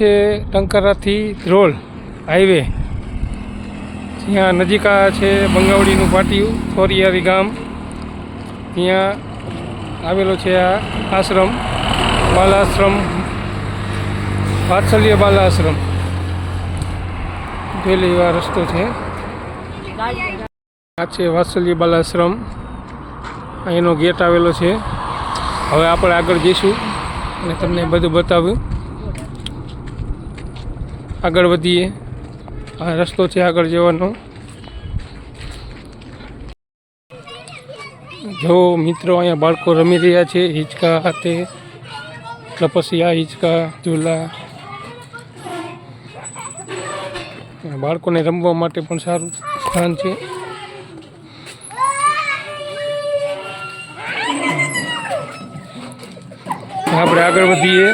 છે ટંકારાથી ધ્રોલ હાઈવે. ત્યાં નજીક આ છે બંગાવડીનું પાટિયું, થોરિયારી ગામ. ત્યાં આવેલો છે આ આશ્રમ, બાલાશ્રમ, વાત્સલ્ય બાલાશ્રમ. જોઈ એવા રસ્તો છે. આ છે વાત્સલ્ય બાલાશ્રમ. અહીંનો ગેટ આવેલો છે. હવે આપણે આગળ જઈશું અને તમને બધું બતાવ્યું આગળ વધીએ. આ રસ્તો છે આગળ જવાનો. જો મિત્રો અહીંયા બાળકો રમી રહ્યા છે, હિંચકા હાથે તપસ્યા હિંચકા, ઝૂલા. બાળકોને રમવા માટે પણ સારું સ્થાન છે. આપણે આગળ વધીએ.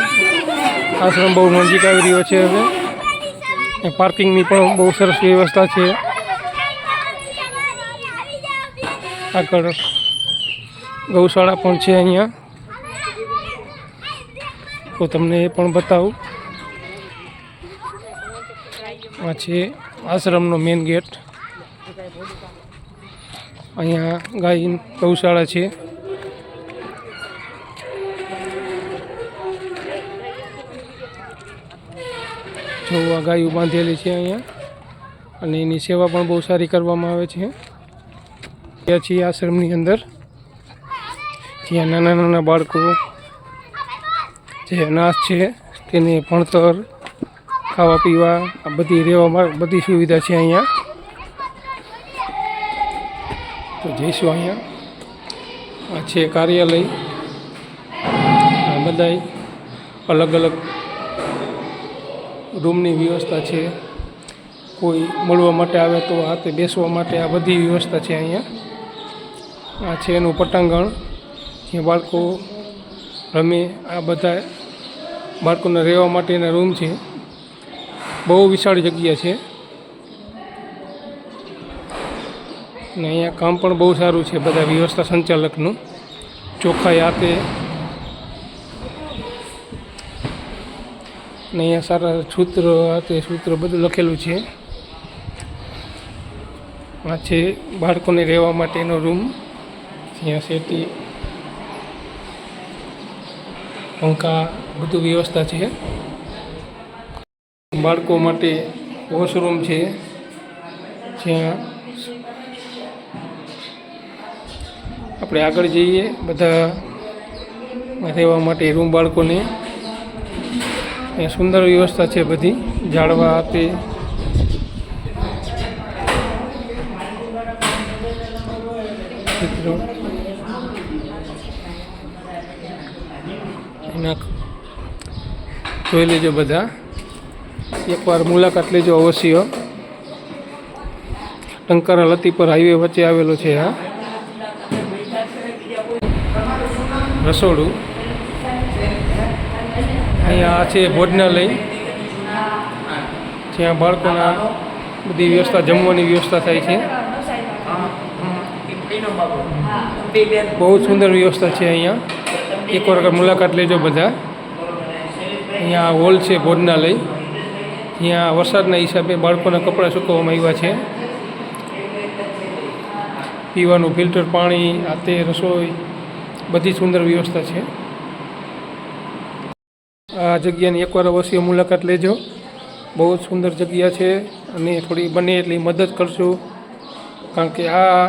આશ્રમ બહુ નજીક આવી રહ્યો છે હવે. પાર્કિંગની પણ બહુ સરસ વ્યવસ્થા છે. આગળ ગૌશાળા પણ છે અહીંયા. તો તમને એ પણ બતાવું. આ છે આશ્રમનો મેઇન ગેટ. અહીંયા ગાય ગૌશાળા છે. જો ગાયો બાંધેલી છે અહીંયા. અને એની સેવા પણ બહુ સારી કરવામાં આવે છે. ત્યાં છીએ આશ્રમની અંદર. જ્યાં નાના નાના બાળકો જે અનાજ છે, તેને ભણતર, ખાવા પીવા, આ બધી રહેવામાં બધી સુવિધા છે અહીંયા. તો જઈશું અહીંયા. આ છે કાર્યાલય. આ બધાય અલગ અલગ રૂમની વ્યવસ્થા છે. કોઈ મળવા માટે આવે તો હાથે બેસવા માટે આ બધી વ્યવસ્થા છે અહીંયા. આ છે એનું પટાંગણ. જ્યાં બાળકો રમે, આ બધા બાળકોને રહેવા માટેના રૂમ છે. બહુ વિશાળ જગ્યા છે. ને અહીંયા કામ પણ બહુ સારું છે, બધા વ્યવસ્થા સંચાલકનું. ચોખ્ખાઈ હાથે ને અહીંયા સારા સૂત્ર તે સૂત્ર બધું લખેલું છે. આ છે બાળકોને રહેવા માટેનો રૂમ. જ્યાં સેટી, પંખા, બધું વ્યવસ્થા છે. બાળકો માટે વોશરૂમ છે. જ્યાં આપણે આગળ જઈએ, બધા રહેવા માટે રૂમ બાળકોને. અહીંયા સુંદર વ્યવસ્થા છે બધી ઝાડવા આપે. મિત્રો. જોઈ લેજો બધા. એકવાર મુલાકાત લેજો અવશ્ય. ટંકારા લતીપર હાઈવે વચ્ચે આવેલો છે આ. રસોડું. અહીંયા છે ભોજનાલય. જ્યાં બાળકોના બધી વ્યવસ્થા, જમવાની વ્યવસ્થા થાય છે. બહુ સુંદર વ્યવસ્થા છે અહીંયા. એકવાર આગળ મુલાકાત લેજો બધા. અહીંયા હોલ છે ભોજનાલય. જ્યાં વરસાદના હિસાબે બાળકોના કપડાં સૂકવવામાં આવ્યા છે. પીવાનું ફિલ્ટર પાણી, આ રસોઈ, બધી સુંદર વ્યવસ્થા છે. આ જગ્યાની એકવાર અવશ્ય મુલાકાત લેજો. બહુ જ સુંદર જગ્યા છે અને થોડી બને એટલી મદદ કરશો, કારણ કે આ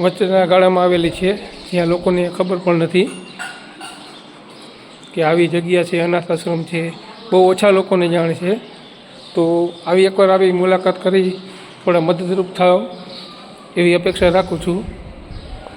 વચ્ચેના ગાળામાં આવેલી છે, જ્યાં લોકોને ખબર પણ નથી કે આવી જગ્યા છે અનાથ આશ્રમ છે, બહુ ઓછા લોકોને જાણે છે. તો આવી એકવાર આવી મુલાકાત કરી, થોડા મદદરૂપ થાવ એવી અપેક્ષા રાખું છું.